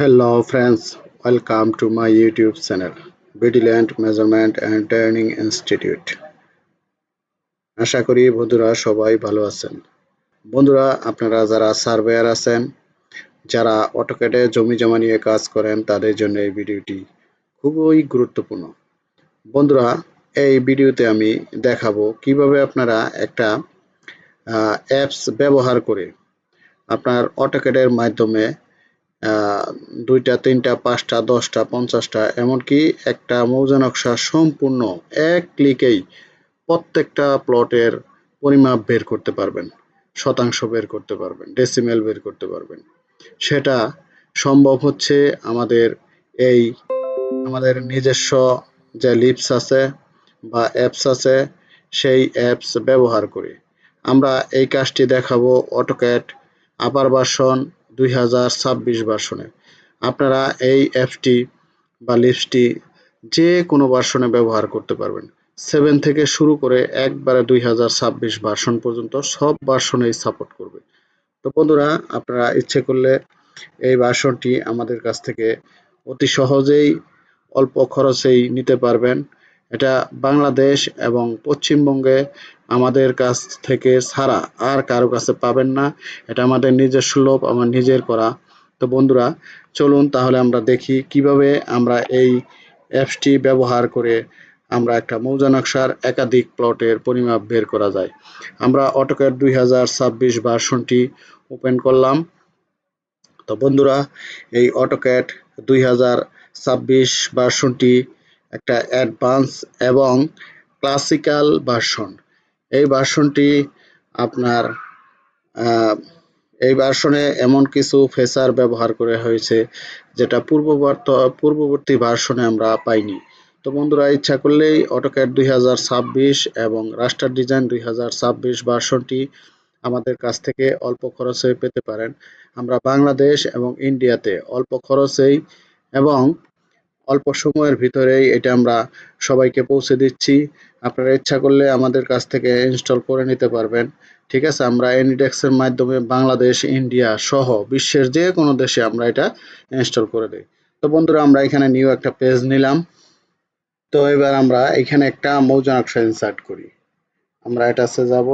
Hello friends, welcome to my YouTube channel, Vigilant Measurement and Training Institute. আশা করি বন্ধুরা সবাই ভালো আছেন। বন্ধুরা আপনারা যারা সার্ভেয়ার আছেন যারা অটোকেটে জমি জমা নিয়ে কাজ করেন তাদের জন্য এই ভিডিওটি খুবই গুরুত্বপূর্ণ। বন্ধুরা এই ভিডিওতে আমি দেখাবো কীভাবে আপনারা একটা অ্যাপস ব্যবহার করে আপনার অটোকেটের মাধ্যমে দুইটা, তিনটা, পাঁচটা, দশটা, পঞ্চাশটা, এমনকি একটা মৌজা নকশা সম্পূর্ণ এক ক্লিকেই প্রত্যেকটা প্লটের পরিমাপ বের করতে পারবেন, শতাংশ বের করতে পারবেন ডেসিমেল বের করতে পারবেন। সেটা সম্ভব হচ্ছে আমাদের এই, আমাদের নিজস্ব যে লিপস আছে বা অ্যাপস আছে, সেই অ্যাপস ব্যবহার করে। আমরা এই কাজটি দেখাবো অটোক্যাট আপার ভার্সন দুই হাজার ছাব্বিশ ভার্সনে। আপনারা এই অ্যাপটি বা লিপসটি যে কোনো ভার্সনে ব্যবহার করতে পারবেন। সেভেন থেকে শুরু করে একবারে দুই হাজার ছাব্বিশ ভার্সন পর্যন্ত সব ভার্সনেই সাপোর্ট করবে। তো বন্ধুরা, আপনারা ইচ্ছে করলে এই ভার্সনটি আমাদের কাছ থেকে অতি সহজেই, অল্প খরচেই নিতে পারবেন। এটা বাংলাদেশ এবং পশ্চিমবঙ্গে আমাদের কাছ থেকে ছাড়া আর কারও কাছে পাবেন না। এটা আমাদের নিজের সুলভ আমার নিজের করা। তো বন্ধুরা, চলুন তাহলে আমরা দেখি কীভাবে আমরা এই অ্যাপসটি ব্যবহার করে আমরা একটা মৌজা নকশার একাধিক প্লটের পরিমাপ বের করা যায়। আমরা অটোক্যাট দুই হাজার ছাব্বিশ ভার্সনটি ওপেন করলাম। তো বন্ধুরা, এই অটোক্যাট দুই হাজার ছাব্বিশ ভার্সনটি একটা অ্যাডভান্স এবং ক্লাসিক্যাল ভার্সন। এই ভার্সনটি আপনার এই ভার্সনে এমন কিছু ফেসার ব্যবহার করে হয়েছে যেটা পূর্ববর্ত, পূর্ববর্তী ভার্সনে আমরা পাইনি। তো বন্ধুরা, ইচ্ছা করলেই অটোক্যাট দুই হাজার ছাব্বিশ এবং রাস্টার ডিজাইন দুই হাজার ছাব্বিশ ভার্সনটি আমাদের কাছ থেকে অল্প খরচে পেতে পারেন। আমরা বাংলাদেশ এবং ইন্ডিয়াতে অল্প খরচেই এবং অল্প সময়ের ভিতরেই এটা আমরা সবাইকে পৌঁছে দিচ্ছি। আপনারা ইচ্ছা করলে আমাদের কাছ থেকে ইনস্টল করে নিতে পারবেন। ঠিক আছে, আমরা এনিডেক্সের মাধ্যমে বাংলাদেশ ইন্ডিয়া সহ বিশ্বের যে কোনো দেশে আমরা এটা ইনস্টল করে দিই। তো বন্ধুরা, আমরা এখানে নিউ একটা পেজ নিলাম। তো এবার আমরা এখানে একটা মৌজা নকশা ইনসার্ট করি। আমরা এটাতে যাব।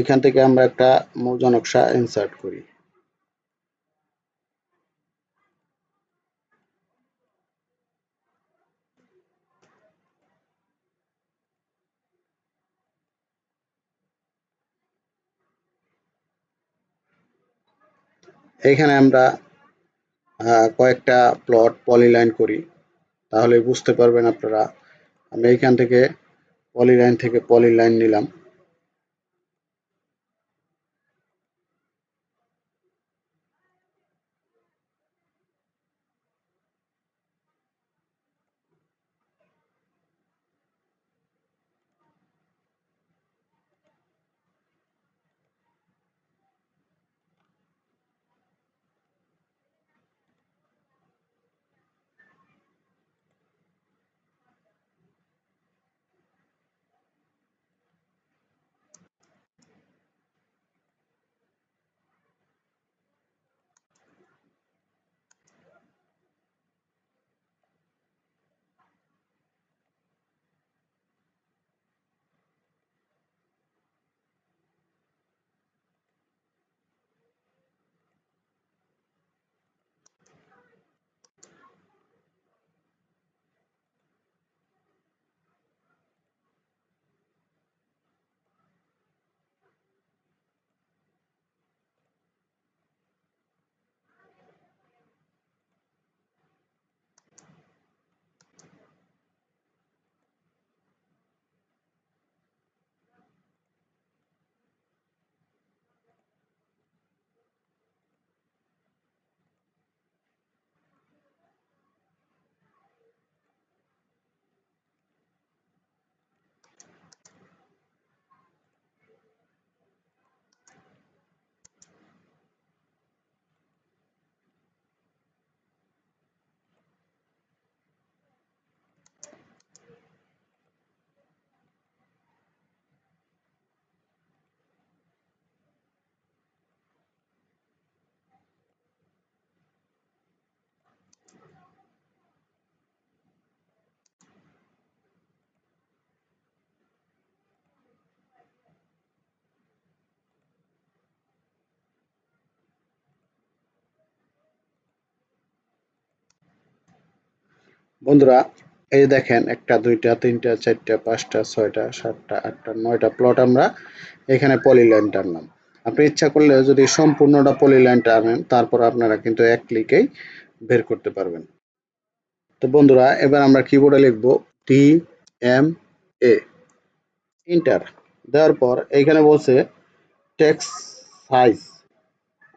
এখান থেকে আমরা একটা মৌজা নকশা ইনসার্ট করি। এখানে আমরা কয়েকটা প্লট পলিলাইন করি। তাহলে বুঝতে পারবেন আপনারা। আমি এইখান থেকে পলিলাইন থেকে পলিলাইন নিলাম। বন্ধুরা, এই যে দেখেন, একটা, দুইটা, তিনটা, চারটা, পাঁচটা, ছয়টা, সাতটা, আটটা, নয়টা প্লট আমরা এখানে পলিলাইন টানলাম আপনি ইচ্ছা করলে যদি সম্পূর্ণটা পলিলাইন টানেন তারপর আপনারা কিন্তু এক ক্লিকেই বের করতে পারবেন। তো বন্ধুরা, এবার আমরা কিবোর্ডে লিখব টি এম এ ইন্টার দেওয়ার পর এইখানে বলছে টেক্স সাইজ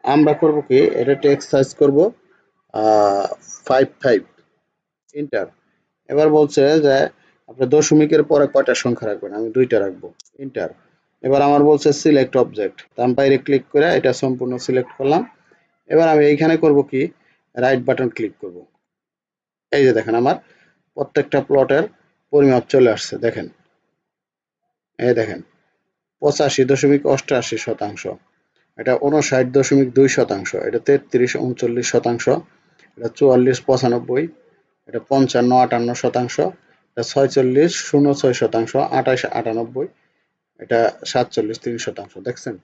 আমরা করব কি, এটা টেক্স সাইজ করব ফাইভ ফাইভ ইন্টার এবার বলছে যে, আপনি দশমিকের পরে কয়টা সংখ্যা রাখবেন? আমি দুইটা রাখব। ইন্টার এবার আমার বলছে সিলেক্ট অবজেক্ট তো আমি বাইরে ক্লিক করে এটা সম্পূর্ণ সিলেক্ট করলাম। এবার আমি এইখানে করব কি? রাইট বাটন ক্লিক করব। এই যে দেখেন আমার প্রত্যেকটা প্লটের পরিমাপ চলে আসছে, দেখেন। এই দেখেন, পঁচাশি দশমিক অষ্টআশি শতাংশ। এটা উনষাট দশমিক দুই শতাংশ। এটা তেত্রিশ উনচল্লিশ শতাংশ। এটা চুয়াল্লিশ, পঁচানব্বই এটা পঞ্চান্ন, আটান্ন শতাংশ ছয়চল্লিশ শূন্য ছয় শতাংশ আঠাশ আটানব্বই, এটা সাতচল্লিশ, তিন শতাংশ। দেখছেন?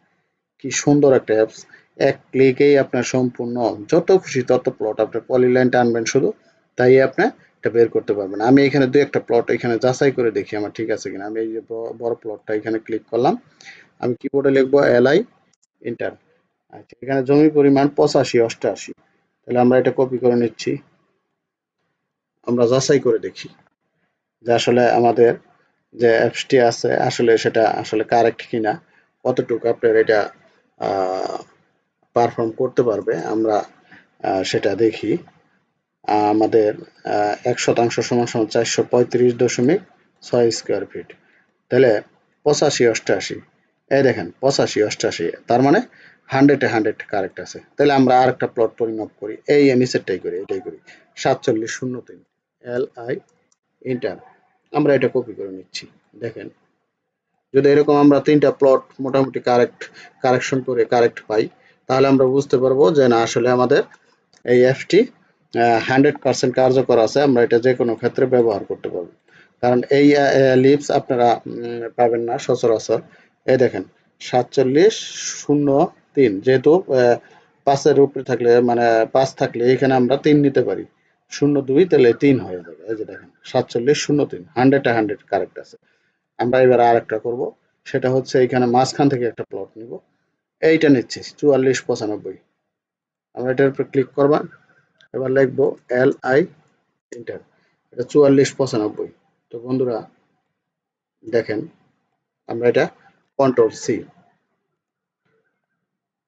কি সুন্দর একটা অ্যাপস এক ক্লিকেই আপনার সম্পূর্ণ, যত খুশি তত প্লট আপনি পলিলাইন টানবেন শুধু, তাই আপনি এটা বের করতে পারবেন। আমি এখানে দুই একটা প্লট এখানে যাচাই করে দেখি আমার ঠিক আছে কিনা। আমি এই যে বড় প্লটটা এখানে ক্লিক করলাম। আমি কিবোর্ডে লিখব এলআই ইন্টার আচ্ছা এখানে জমি পরিমাণ পঁচাশি অষ্টআশি তাহলে আমরা এটা কপি করে নিচ্ছি। আমরা যাচাই করে দেখি যে আসলে আমাদের যে অ্যাপসটি আছে, আসলে সেটা আসলে কারেক্ট কিনা, কতটুকু আপনার এটা পারফর্ম করতে পারবে, আমরা সেটা দেখি। আমাদের এক শতাংশ সমান সমান চারশো পঁয়ত্রিশ দশমিক ছয় স্কোয়ার ফিট তাহলে পঁচাশি অষ্টআশি এই দেখেন, পঁচাশি অষ্টআশি তার মানে হান্ড্রেডে হান্ড্রেড কারেক্ট আছে। তাহলে আমরা আর একটা প্লট পরিমাপ করি। এই নিচেরটাই করি, এটাই করি। সাতচল্লিশ শূন্য তিন। এল আই ইন্টার আমরা এটা কপি করে নিচ্ছি। দেখেন, যদি এরকম আমরা তিনটা প্লট মোটামুটি কারেক্ট কারেকশন করে কারেক্ট পাই, তাহলে আমরা বুঝতে পারব যে না, আসলে আমাদের এই অ্যাপটি হান্ড্রেড পার্সেন্ট কার্যকর আছে, আমরা এটা যে কোনো ক্ষেত্রে ব্যবহার করতে পারব। কারণ এই লিপস আপনারা পাবেন না সচরাচর। এই দেখেন, সাতচল্লিশ শূন্য তিন, যেহেতু পাঁচের উপরে থাকলে মানে পাঁচ থাকলে, এখানে আমরা তিন নিতে পারি। শূন্য দুই, তাহলে তিন হয়ে যাবে। এই যে দেখেন, সাতচল্লিশ, শূন্য তিন হান্ড্রেড হান্ড্রেড কারেক্ট আছে। আমরা এবার আর একটা করব। সেটা হচ্ছে এখানে মাঝখান থেকে একটা প্লট নিব। এইটা নিচ্ছি, চুয়াল্লিশ, পঁচানব্বই। আমরা এটার উপর ক্লিক করবা। এবার লিখব এল আই ইন্টার এটা চুয়াল্লিশ, পঁচানব্বই। তো বন্ধুরা, দেখেন, আমরা এটা কন্ট্রোল সি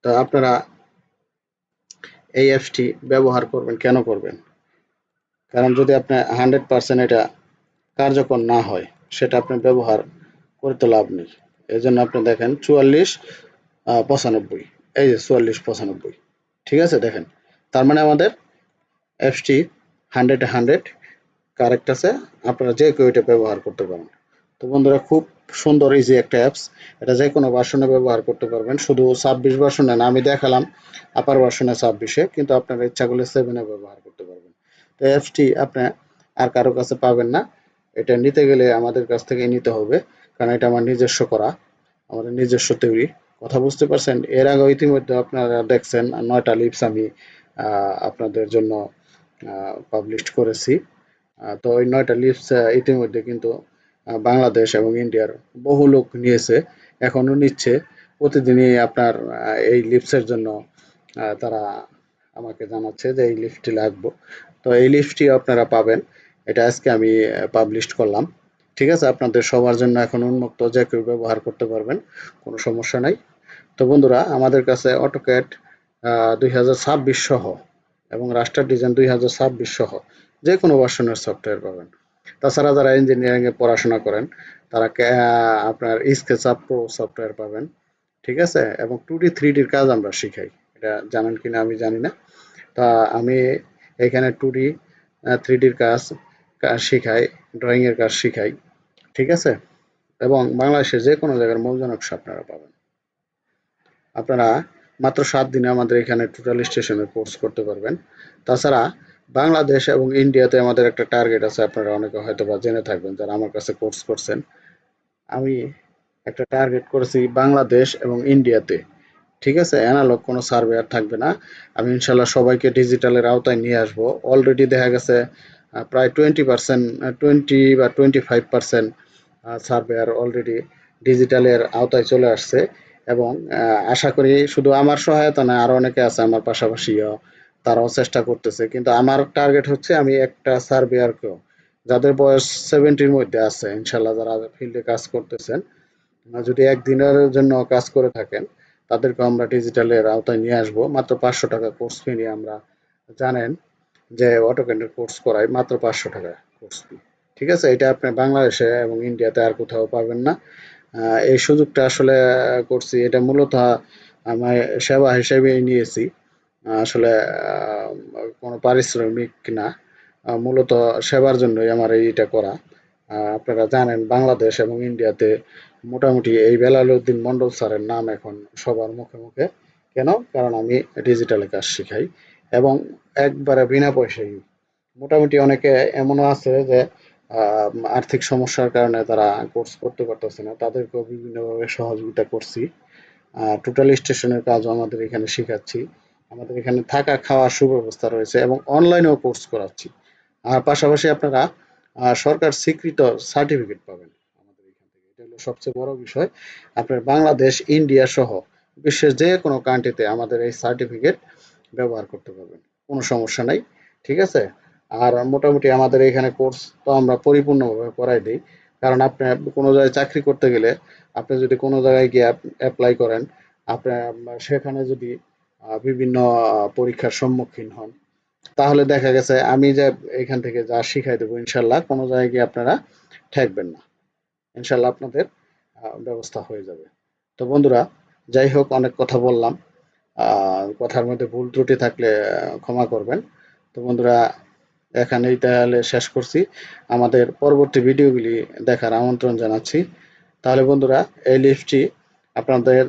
তো আপনারা এই অ্যাপসটি ব্যবহার করবেন, কেন করবেন? কারণ যদি আপনি হান্ড্রেড পার্সেন্ট এটা কার্যকর না হয়, সেটা আপনি ব্যবহার করতে লাভ নেই। এই জন্য আপনি দেখেন চুয়াল্লিশ পঁচানব্বই, এই যে চুয়াল্লিশ, পঁচানব্বই, ঠিক আছে দেখেন? তার মানে আমাদের অ্যাপসটি হান্ড্রেড হান্ড্রেড কারেক্ট আছে, আপনারা যে কেউ এটা ব্যবহার করতে পারেন তো বন্ধুরা, খুব সুন্দর ইজি একটা অ্যাপস এটা যে কোনো ভার্সনে ব্যবহার করতে পারবেন। শুধু ছাব্বিশ ভার্সনে না, আমি দেখালাম আপার ভার্সনে ছাব্বিশে, কিন্তু আপনারা ইচ্ছা করলে সেভেনে ব্যবহার করতে পারবেন। তো অ্যাপসটি আপনি আর কারও কাছে পাবেন না। এটা নিতে গেলে আমাদের কাছ থেকে নিতে হবে, কারণ এটা আমার নিজস্ব করা, আমাদের নিজস্ব তৈরি। কথা বুঝতে পারছেন? এর আগে ইতিমধ্যে আপনারা দেখছেন, নয়টা লিপস আমি আপনাদের জন্য পাবলিশ করেছি। তো ওই নয়টা লিপস ইতিমধ্যে কিন্তু বাংলাদেশ এবং ইন্ডিয়ার বহু লোক নিয়েছে এখনও নিচ্ছে। প্রতিদিনই আপনার এই লিপসের জন্য তারা আমাকে জানাচ্ছে যে এই লিফটটি লাগবে। তো এই লিফটটি আপনারা পাবেন। এটা আজকে আমি পাবলিশ করলাম। ঠিক আছে? আপনাদের সবার জন্য এখন উন্মুক্ত, যে কেউ ব্যবহার করতে পারবেন, কোনো সমস্যা নাই। তো বন্ধুরা, আমাদের কাছে অটোক্যাট দুই হাজার ছাব্বিশ সহ এবং রাস্টার ডিজাইন দুই হাজার ছাব্বিশ সহ যে কোনো ভার্সনের সফটওয়্যার পাবেন। তাছাড়া যারা ইঞ্জিনিয়ারিংয়ে পড়াশোনা করেন, তারা আপনার স্কেচআপ প্রো সফটওয়্যার পাবেন। ঠিক আছে? এবং টু ডি থ্রি ডির কাজ আমরা শিখাই। এটা জানেন কিনা আমি জানি না। তা আমি এখানে টু ডি থ্রি ডির কাজ কাজ শিখাই ড্রয়িং এর কাজ শিখাই, ঠিক আছে? এবং বাংলাদেশের যে কোনো জায়গার মৌজা নকশা আপনারা পাবেন। আপনারা মাত্র সাত দিনে আমাদের এখানে টোটাল স্টেশনের কোর্স করতে পারবেন। তাছাড়া বাংলাদেশ এবং ইন্ডিয়াতে আমাদের একটা টার্গেট আছে, আপনারা অনেকে হয়তো বা জেনে থাকবেন যারা আমার কাছে কোর্স করছেন। আমি একটা টার্গেট করেছি বাংলাদেশ এবং ইন্ডিয়াতে ঠিক আছে? অ্যানালগ কোনো সার্ভে আর থাকবে না। আমি ইনশাল্লাহ সবাইকে ডিজিটালের আওতায় নিয়ে আসব। অলরেডি দেখা গেছে প্রায় টোয়েন্টি পার্সেন্ট টোয়েন্টি বা twenty five percent surveyor already ডিজিটালের আওতায় চলে আসছে। এবং আশা করি শুধু আমার সহায়তা নয়, আরও অনেকে আছে আমার পাশাপাশিও, তারাও চেষ্টা করতেছে। কিন্তু আমার টার্গেট হচ্ছে আমি একটা সার্ভেয়ারকেও যাদের বয়স সেভেন্টির মধ্যে আছে ইনশাল্লাহ যারা ফিল্ডে কাজ করতেছেন, যদি একদিনের জন্য কাজ করে থাকেন তাদেরকে আমরা ডিজিটালের আওতায় নিয়ে আসব। মাত্র পাঁচশো টাকা কোর্স ফি নিয়ে আমরা জানেন যে অটোকেন্ডের কোর্স করাই মাত্র পাঁচশো টাকা কোর্স ফি ঠিক আছে? এটা আপনি বাংলাদেশে এবং ইন্ডিয়াতে আর কোথাও পাবেন না। এই সুযোগটা আসলে করছি। এটা মূলত আমি সেবা হিসেবে নিয়েছি। আসলে কোনো পারিশ্রমিক না। মূলত সেবার জন্যই আমার এইটা করা। আপনারা জানেন বাংলাদেশ এবং ইন্ডিয়াতে মোটামুটি এই বেলাল উদ্দিন মন্ডল স্যারের নাম এখন সবার মুখে মুখে। কেন? কারণ আমি ডিজিটালে কাজ শিখাই এবং একবারে বিনা পয়সায় মোটামুটি অনেকে এমনও আছে যে আর্থিক সমস্যার কারণে তারা কোর্স করতে পারতেছে না। তাদেরকেও বিভিন্নভাবে সহযোগিতা করছি। টোটাল স্টেশনের কাজও আমাদের এখানে শেখাচ্ছি। আমাদের এখানে থাকা খাওয়ার সুব্যবস্থা রয়েছে এবং অনলাইনেও কোর্স করাচ্ছি। আর পাশাপাশি আপনারা সরকার স্বীকৃত সার্টিফিকেট পাবেন আমাদের এখান থেকে। এটা হলো সবচেয়ে বড় বিষয়। আপনার বাংলাদেশ, ইন্ডিয়া সহ বিশ্বের যে কোনো কান্ট্রিতে আমাদের এই সার্টিফিকেট ব্যবহার করতে পারবেন। কোনো সমস্যা নাই, ঠিক আছে? আর মোটামুটি আমাদের এখানে কোর্স তো আমরা পরিপূর্ণভাবে করাই দিই। কারণ আপনি কোনো জায়গায় চাকরি করতে গেলে আপনি যদি কোনো জায়গায় গিয়ে অ্যাপ্লাই করেন আপনার সেখানে যদি বিভিন্ন পরীক্ষার সম্মুখীন হন তাহলে দেখা গেছে আমি যে এখান থেকে যা শিখাই দেবো, ইনশাল্লাহ, কোনো জায়গায় গিয়ে আপনারা ঠেকবেন না। ইনশাল্লাহ আপনাদের ব্যবস্থা হয়ে যাবে। তো বন্ধুরা, যাই হোক, অনেক কথা বললাম। কথার মধ্যে ভুল ত্রুটি থাকলে ক্ষমা করবেন। তো বন্ধুরা, এখানেই তাহলে শেষ করছি। আমাদের পরবর্তী ভিডিওগুলি দেখার আমন্ত্রণ জানাচ্ছি। তাহলে বন্ধুরা, এই লিস্টটি আপনাদের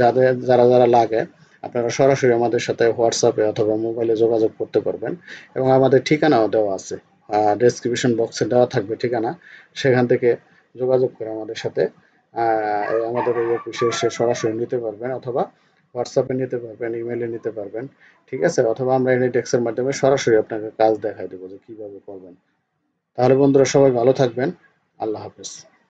যাদের, যারা যারা লাগে আপনারা সরাসরি আমাদের সাথে হোয়াটসঅ্যাপে অথবা মোবাইলে যোগাযোগ করতে পারবেন এবং আমাদের ঠিকানাও দেওয়া আছে। ডেসক্রিপশন বক্সে দেওয়া থাকবে ঠিকানা। সেখান থেকে যোগাযোগ করে আমাদের সাথে আমাদের এই অফিসে এসে সরাসরি নিতে পারবেন অথবা হোয়াটসঅ্যাপে নিতে পারবেন ইমেলে নিতে পারবেন। ঠিক আছে? অথবা আমরা এনিটেক্সের মাধ্যমে সরাসরি আপনাকে কাজ দেখাই দেবো যে কীভাবে করবেন। তাহলে বন্ধুরা সবাই ভালো থাকবেন। আল্লাহ হাফেজ।